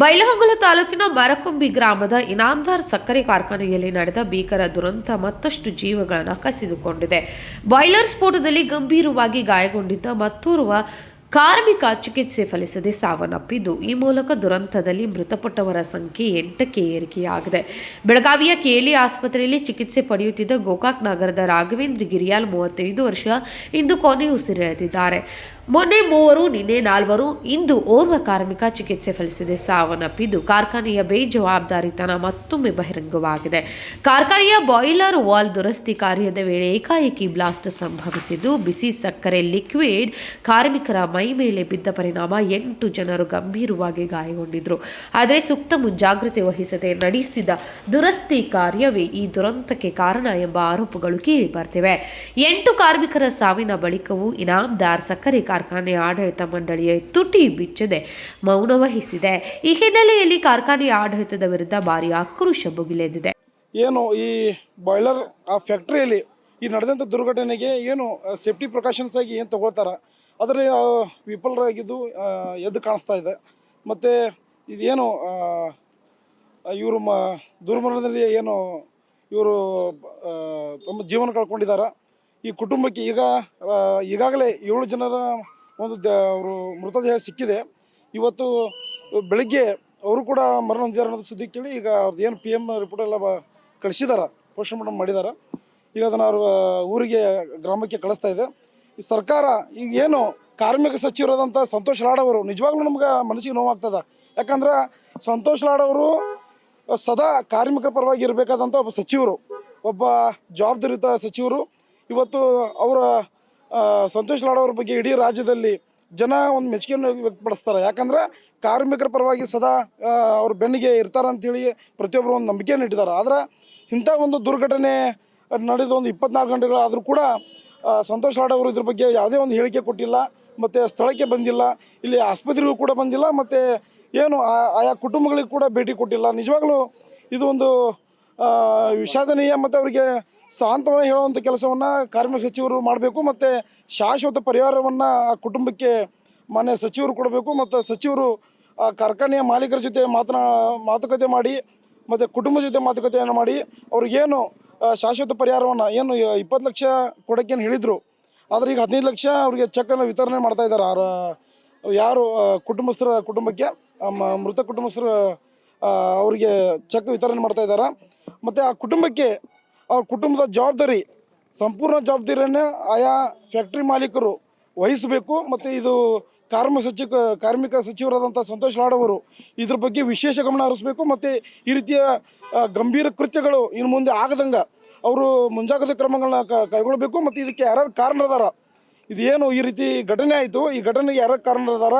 ಬೈಲಹೊಂಗಲ ತಾಲೂಕಿನ ಮರಕುಂಬಿ ಗ್ರಾಮದ ಇನಾಮದಾರ್ ಸಕ್ಕರೆ ಕಾರ್ಖಾನೆಯಲ್ಲಿ ನಡೆದ ಭೀಕರ ದುರಂತ ಮತ್ತಷ್ಟು ಜೀವಗಳನ್ನು ಕಸಿದುಕೊಂಡಿದೆ. ಬಾಯ್ಲರ್ ಸ್ಫೋಟದಲ್ಲಿ ಗಂಭೀರವಾಗಿ ಗಾಯಗೊಂಡಿದ್ದ ಮತ್ತೋರ್ವ ಕಾರ್ಮಿಕ ಚಿಕಿತ್ಸೆ ಫಲಿಸದೆ ಸಾವನ್ನಪ್ಪಿದ್ದು, ಈ ಮೂಲಕ ದುರಂತದಲ್ಲಿ ಮೃತಪಟ್ಟವರ ಸಂಖ್ಯೆ ಎಂಟಕ್ಕೆ ಏರಿಕೆಯಾಗಿದೆ. ಬೆಳಗಾವಿಯ ಕೇಲಿ ಆಸ್ಪತ್ರೆಯಲ್ಲಿ ಚಿಕಿತ್ಸೆ ಪಡೆಯುತ್ತಿದ್ದ ಗೋಕಾಕ್ ನಗರದ ರಾಘವೇಂದ್ರ ಗಿರಿಯಾಲ್ ಮೂವತ್ತೈದು ವರ್ಷ ಇಂದು ಕೊನೆ ಉಸಿರೆಳೆದಿದ್ದಾರೆ ಮೊನ್ನೆ ಮೂವರು, ನಿನ್ನೆ ನಾಲ್ವರು, ಇಂದು ಓರ್ವ ಕಾರ್ಮಿಕ ಚಿಕಿತ್ಸೆ ಫಲಿಸಿದೆ. ಸಾವನ್ನಪ್ಪಿದ್ದು, ಕಾರ್ಖಾನೆಯ ಬೇಜವಾಬ್ದಾರಿತನ ಮತ್ತೊಮ್ಮೆ ಬಹಿರಂಗವಾಗಿದೆ. ಕಾರ್ಖಾನೆಯ ಬಾಯ್ಲರ್ ವಾಲ್ ದುರಸ್ತಿ ಕಾರ್ಯದ ವೇಳೆ ಏಕಾಏಕಿ ಬ್ಲಾಸ್ಟ್ ಸಂಭವಿಸಿದ್ದು, ಬಿಸಿ ಸಕ್ಕರೆ, ಲಿಕ್ವಿಡ್ ಕಾರ್ಮಿಕರ ಮೈ ಮೇಲೆ ಬಿದ್ದ ಪರಿಣಾಮ ಎಂಟು ಜನರು ಗಂಭೀರವಾಗಿ ಗಾಯಗೊಂಡಿದ್ರು. ಆದರೆ ಸೂಕ್ತ ಮುಂಜಾಗ್ರತೆ ವಹಿಸದೆ ನಡೆಸಿದ ದುರಸ್ತಿ ಕಾರ್ಯವೇ ಈ ದುರಂತಕ್ಕೆ ಕಾರಣ ಎಂಬ ಆರೋಪಗಳು ಕೇಳಿ ಬರ್ತಿವೆ ಎಂಟು ಕಾರ್ಮಿಕರ ಸಾವಿನ ಬಳಿಕವೂ ಇನಾಮ್ದಾರ್ ಸಕ್ಕರೆ ಕಾರ್ಖಾನೆ ಆಡಳಿತ ಮಂಡಳಿಯ ತುಟಿ ಬಿಚ್ಚದೆ ಮೌನ ವಹಿಸಿದೆ. ಈ ಹಿನ್ನೆಲೆಯಲ್ಲಿ ಕಾರ್ಖಾನೆಯ ಆಡಳಿತದ ವಿರುದ್ಧ ಭಾರಿ ಆಕ್ರೋಶ ಭುಗಿಲೆದಿದೆ ಏನು ಈ ಬಾಯ್ಲರ್ ಆ ಫ್ಯಾಕ್ಟ್ರಿಯಲ್ಲಿ ಈ ನಡೆದಂಥ ದುರ್ಘಟನೆಗೆ ಏನು ಸೇಫ್ಟಿ ಪ್ರಿಕಾಷನ್ಸ್ ಆಗಿ ಏನು ತಗೋತಾರೆ ಅದರಲ್ಲಿ ಆ, ವಿಫಲರಾಗಿದ್ದು ಎದ್ದು ಕಾಣಿಸ್ತಾ ಇದೆ. ಮತ್ತು ಇದೇನು ಇವರು ಮ ದುರ್ಮರಣದಲ್ಲಿ ಏನು ಇವರು ತಮ್ಮ ಜೀವನ ಕಳ್ಕೊಂಡಿದ್ದಾರೆ ಈ ಕುಟುಂಬಕ್ಕೆ ಈಗ ಈಗಾಗಲೇ ಏಳು ಜನರ ಒಂದು ದ ಅವರು ಮೃತದೇಹ ಸಿಕ್ಕಿದೆ. ಇವತ್ತು ಬೆಳಿಗ್ಗೆ ಅವರು ಕೂಡ ಮರಣ ಹೊಂದಿದ್ದಾರೆ ಅನ್ನೋದು ಸುದ್ದಿ ಕೇಳಿ ಈಗ ಅವ್ರದ್ದು ಏನು ಪಿ ಎಂ ರಿಪೋರ್ಟ್ ಎಲ್ಲ ಬ, ಕಳಿಸಿದಾರೆ ಪೋಸ್ಟ್ಮಾರ್ಟಮ್ ಮಾಡಿದ್ದಾರೆ ಈಗ ಅದನ್ನು ಅವ್ರ ಊರಿಗೆ, ಗ್ರಾಮಕ್ಕೆ ಕಳಿಸ್ತಾ ಇದೆ. ಈ ಸರ್ಕಾರ ಈಗ ಏನು ಕಾರ್ಮಿಕ ಸಚಿವರಾದಂಥ ಸಂತೋಷ್ ಲಾಡ್ ಅವರು, ನಿಜವಾಗ್ಲೂ ನಮ್ಗೆ ಮನಸ್ಸಿಗೆ ನೋವಾಗ್ತದೆ. ಯಾಕಂದ್ರೆ ಸಂತೋಷ್ ಲಾಡ್ ಅವರು ಸದಾ ಕಾರ್ಮಿಕರ ಪರವಾಗಿ ಇರಬೇಕಾದಂಥ ಒಬ್ಬ ಸಚಿವರು, ಒಬ್ಬ ಜವಾಬ್ದಾರಿತ ಸಚಿವರು ಇವತ್ತು ಅವರ ಸಂತೋಷ್ ಲಾಡ್ ಅವ್ರ ಬಗ್ಗೆ ಇಡೀ ರಾಜ್ಯದಲ್ಲಿ ಜನ ಒಂದು ಮೆಚ್ಚುಗೆಯನ್ನು ವ್ಯಕ್ತಪಡಿಸ್ತಾರೆ. ಯಾಕಂದ್ರೆ ಕಾರ್ಮಿಕರ ಪರವಾಗಿ ಸದಾ ಅವ್ರ ಬೆನ್ನಿಗೆ ಇರ್ತಾರೆ ಅಂತೇಳಿ ಪ್ರತಿಯೊಬ್ಬರು ಒಂದು ನಂಬಿಕೆಯನ್ನು ಇಟ್ಟಿದ್ದಾರೆ. ಆದ್ರೆ ಇಂಥ ಒಂದು ದುರ್ಘಟನೆ ನಡೆದ ಒಂದು ಇಪ್ಪತ್ನಾಲ್ಕು ಗಂಟೆಗಳಾದರೂ ಕೂಡ ಸಂತೋಷ್ ಲಾಡ್ ಅವರು ಇದ್ರ ಬಗ್ಗೆ ಯಾವುದೇ ಒಂದು ಹೇಳಿಕೆ ಕೊಟ್ಟಿಲ್ಲ, ಮತ್ತು ಸ್ಥಳಕ್ಕೆ ಬಂದಿಲ್ಲ, ಇಲ್ಲಿ ಆಸ್ಪತ್ರೆಗೂ ಕೂಡ ಬಂದಿಲ್ಲ, ಮತ್ತು ಏನು ಆಯಾ ಕುಟುಂಬಗಳಿಗೆ ಕೂಡ ಭೇಟಿ ಕೊಟ್ಟಿಲ್ಲ. ನಿಜವಾಗ್ಲೂ ಇದು ಒಂದು ವಿಷಾದನೀಯ, ಮತ್ತು ಅವರಿಗೆ ಸಾಂತ್ವನ ಹೇಳುವಂಥ ಕೆಲಸವನ್ನು ಕಾರ್ಮಿಕ ಸಚಿವರು ಮಾಡಬೇಕು ಮತ್ತು ಶಾಶ್ವತ ಪರಿಹಾರವನ್ನು ಆ ಕುಟುಂಬಕ್ಕೆ ಮಾನ್ಯ ಸಚಿವರು ಕೊಡಬೇಕು ಮತ್ತು ಸಚಿವರು ಆ ಕಾರ್ಖಾನೆಯ ಮಾಲೀಕರ ಜೊತೆ ಮಾತನಾ, ಮಾತುಕತೆ ಮಾಡಿ ಮತ್ತು ಕುಟುಂಬ ಜೊತೆ ಮಾತುಕತೆಯನ್ನು ಮಾಡಿ ಅವ್ರಿಗೇನು ಶಾಶ್ವತ ಪರಿಹಾರವನ್ನು ಏನು ಇಪ್ಪತ್ತು ಲಕ್ಷ ಕೊಡೋಕ್ಕೇನು ಹೇಳಿದರು. ಆದರೆ ಈಗ ಹದಿನೈದು ಲಕ್ಷ ಅವರಿಗೆ ಚೆಕ್ಕನ್ನು ವಿತರಣೆ ಮಾಡ್ತಾ ಇದ್ದಾರೆ. ಅವರ ಯಾರು ಕುಟುಂಬಸ್ಥರ ಕುಟುಂಬಕ್ಕೆ ಮೃತ ಕುಟುಂಬಸ್ಥರ ಅವರಿಗೆ ಚೆಕ್ ವಿತರಣೆ ಮಾಡ್ತಾ ಇದ್ದಾರೆ. ಮತ್ತು ಆ ಕುಟುಂಬಕ್ಕೆ ಅವ್ರ ಕುಟುಂಬದ ಜವಾಬ್ದಾರಿ, ಸಂಪೂರ್ಣ ಜವಾಬ್ದಾರಿಯನ್ನು ಆಯಾ ಫ್ಯಾಕ್ಟ್ರಿ ಮಾಲೀಕರು ವಹಿಸಬೇಕು ಮತ್ತು ಇದು ಕಾರ್ಮಿಕ ಸಚಿವ, ಕಾರ್ಮಿಕ ಸಚಿವರಾದಂಥ ಸಂತೋಷ್ ಲಾಡವರು ಇದ್ರ ಬಗ್ಗೆ ವಿಶೇಷ ಗಮನ ಹರಿಸಬೇಕು ಮತ್ತು ಈ ರೀತಿಯ ಗಂಭೀರ ಕೃತ್ಯಗಳು ಇನ್ನು ಮುಂದೆ ಆಗದಂಗೆ ಅವರು ಮುಂಜಾಗ್ರತೆ ಕ್ರಮಗಳನ್ನ ಕೈಗೊಳ್ಳಬೇಕು ಮತ್ತು ಇದಕ್ಕೆ ಯಾರ್ಯಾರು ಕಾರಣರದಾರ. ಇದೇನು ಈ ರೀತಿ ಘಟನೆ ಆಯಿತು, ಈ ಘಟನೆಗೆ ಯಾರ್ಯಾರು ಕಾರಣರದಾರ,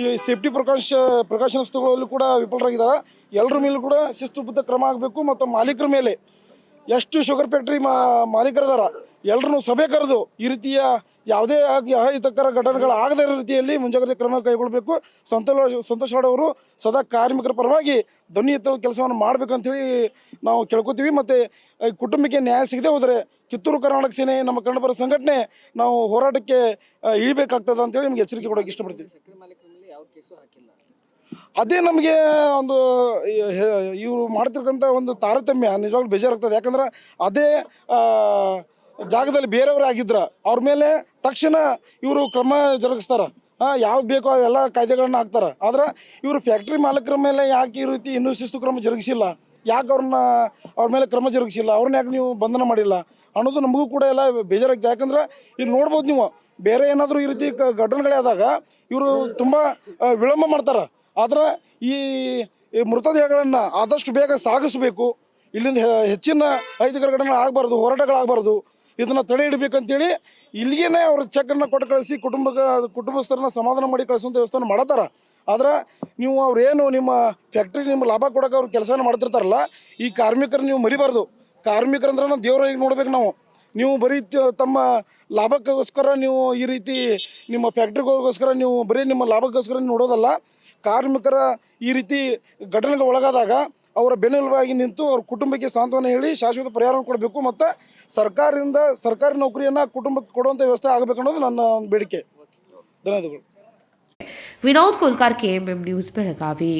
ಈ ಸೇಫ್ಟಿ ಪ್ರಕಾಶ ಪ್ರಕಾಶನಸ್ತುಗಳಲ್ಲೂ ಕೂಡ ವಿಫಲರಾಗಿದ್ದಾರೆ ಎಲ್ಲರ ಮೇಲೂ ಕೂಡ ಶಿಸ್ತುಬದ್ಧ ಕ್ರಮ ಆಗಬೇಕು ಮತ್ತು ಮಾಲೀಕರ ಮೇಲೆ ಎಷ್ಟು ಶುಗರ್ ಫ್ಯಾಕ್ಟ್ರಿ ಮಾ, ಮಾಲೀಕರದಾರ? ಎಲ್ಲರೂ ಸಭೆ ಕರೆದು ಈ ರೀತಿಯ ಯಾವುದೇ ಅಹಿತಕರ ಘಟನೆಗಳು ಆಗದೇ ರೀತಿಯಲ್ಲಿ ಮುಂಜಾಗ್ರತೆ ಕ್ರಮ ಕೈಗೊಳ್ಳಬೇಕು ಸಂತೋಷ ಸಂತೋಷ ಅವರು ಸದಾ ಕಾರ್ಮಿಕರ ಪರವಾಗಿ ಧ್ವನಿ ಎತ್ತುವ ಕೆಲಸವನ್ನು ಮಾಡಬೇಕಂತೇಳಿ ನಾವು ಕೇಳ್ಕೊತೀವಿ. ಮತ್ತು ಕುಟುಂಬಕ್ಕೆ ನ್ಯಾಯ ಸಿಗದೆ ಹೋದರೆ ಕಿತ್ತೂರು, ಕರ್ನಾಟಕ ಸೇನೆ, ನಮ್ಮ ಕನ್ನಡಪರ ಸಂಘಟನೆ ನಾವು ಹೋರಾಟಕ್ಕೆ ಇಳಿಬೇಕಾಗ್ತದೆ ಅಂತೇಳಿ ನಿಮ್ಗೆ ಎಚ್ಚರಿಕೆ ಕೊಡೋಕೆ ಇಷ್ಟಪಡ್ತೀವಿ ಸಕ್ಕರೆ ಮಾಲೀಕರ ಮೇಲೆ ಯಾವ ಕೇಸು ಹಾಕಿಲ್ಲ. ಅದೇ ನಮಗೆ ಒಂದು ಇವರು ಮಾಡ್ತಿರ್ತಕ್ಕಂಥ ಒಂದು ತಾರತಮ್ಯ ನಿಜವಾಗ್ಲೂ ಬೇಜಾರಾಗ್ತದೆ. ಯಾಕಂದ್ರೆ ಅದೇ ಜಾಗದಲ್ಲಿ ಬೇರೆಯವ್ರು ಆಗಿದ್ರೆ, ಅವ್ರ ಮೇಲೆ ತಕ್ಷಣ ಇವರು ಕ್ರಮ ಜರುಗಿಸ್ತಾರೆ. ಯಾವ್ದು ಬೇಕೋ ಎಲ್ಲ ಕಾಯ್ದೆಗಳನ್ನ ಹಾಕ್ತಾರೆ. ಆದ್ರೆ ಇವರು ಫ್ಯಾಕ್ಟ್ರಿ ಮಾಲೀಕರ ಮೇಲೆ ಯಾಕೆ ಈ ರೀತಿ ಇನ್ನೂ ಶಿಸ್ತು ಕ್ರಮ ಜರುಗಿಸಿಲ್ಲ? ಯಾಕೆ ಅವ್ರನ್ನ, ಅವ್ರ ಮೇಲೆ ಕ್ರಮ ಜರುಗಿಸಿಲ್ಲ? ಅವ್ರನ್ನ ಯಾಕೆ ನೀವು ಬಂಧನ ಮಾಡಿಲ್ಲ? ಅನ್ನೋದು ನಮಗೂ ಕೂಡ ಎಲ್ಲ ಬೇಜಾರಾಗ್ತದೆ. ಯಾಕಂದ್ರೆ ಇಲ್ಲಿ ನೋಡ್ಬೋದು ನೀವು, ಬೇರೆ ಏನಾದರೂ ಈ ರೀತಿ ಘಟನೆಗಳೇ ಆದಾಗ ಇವರು ತುಂಬ ವಿಳಂಬ ಮಾಡ್ತಾರೆ. ಆದ್ರೆ ಈ ಈ ಮೃತದೇಹಗಳನ್ನು ಆದಷ್ಟು ಬೇಗ ಸಾಗಿಸಬೇಕು. ಇಲ್ಲಿಂದ ಹೆಚ್ಚಿನ ಐದು ಘಟನೆ ಆಗಬಾರ್ದು ಹೋರಾಟಗಳಾಗಬಾರ್ದು ಇದನ್ನು ತಡೆ ಹಿಡಬೇಕಂತೇಳಿ ಇಲ್ಲಿಗೇನೆ ಅವ್ರ ಚೆಕ್ಕನ್ನು ಕೊಟ್ಟು ಕಳಿಸಿ ಕುಟುಂಬಕ್ಕೆ ಕುಟುಂಬಸ್ಥರನ್ನ ಸಮಾಧಾನ ಮಾಡಿ ಕಳಿಸುವಂಥ ವ್ಯವಸ್ಥೆನ ಮಾಡತ್ತಾರ. ಆದ್ರೆ ನೀವು ಅವ್ರೇನು ನಿಮ್ಮ ಫ್ಯಾಕ್ಟ್ರಿ ನಿಮ್ಮ ಲಾಭ ಕೊಡೋಕೆ ಅವ್ರು ಕೆಲಸನ ಮಾಡ್ತಿರ್ತಾರಲ್ಲ, ಈ ಕಾರ್ಮಿಕರು ನೀವು ಮರಿಬಾರ್ದು. ಕಾರ್ಮಿಕರಂದ್ರೆ ನಾವು ದೇವರಾಗಿ ನೋಡ್ಬೇಕು ನಾವು. ನೀವು ಬರೀ ತಮ್ಮ ಲಾಭಕ್ಕೋಸ್ಕರ ನೀವು ಈ ರೀತಿ ನಿಮ್ಮ ಫ್ಯಾಕ್ಟ್ರಿಗೋಸ್ಕರ ನೀವು ಬರೀ ನಿಮ್ಮ ಲಾಭಕ್ಕೋಸ್ಕರ ನೋಡೋದಲ್ಲ ಕಾರ್ಮಿಕರ ಈ ರೀತಿ ಘಟನೆಗೆ ಒಳಗಾದಾಗ ಅವರ ಬೆನ್ನೆಲುಬಾಗಿ ನಿಂತು ಅವ್ರ ಕುಟುಂಬಕ್ಕೆ ಸಾಂತ್ವನ ಹೇಳಿ ಶಾಶ್ವತ ಪರಿಹಾರ ಕೊಡಬೇಕು ಮತ್ತು ಸರ್ಕಾರದಿಂದ ಸರ್ಕಾರಿ ನೌಕರಿಯನ್ನು ಕುಟುಂಬಕ್ಕೆ ಕೊಡುವಂಥ ವ್ಯವಸ್ಥೆ ಆಗಬೇಕು ಅನ್ನೋದು ನನ್ನ ಒಂದು ಬೇಡಿಕೆ. ಧನ್ಯವಾದಗಳು. Vinod Kulkar M news Belagavi.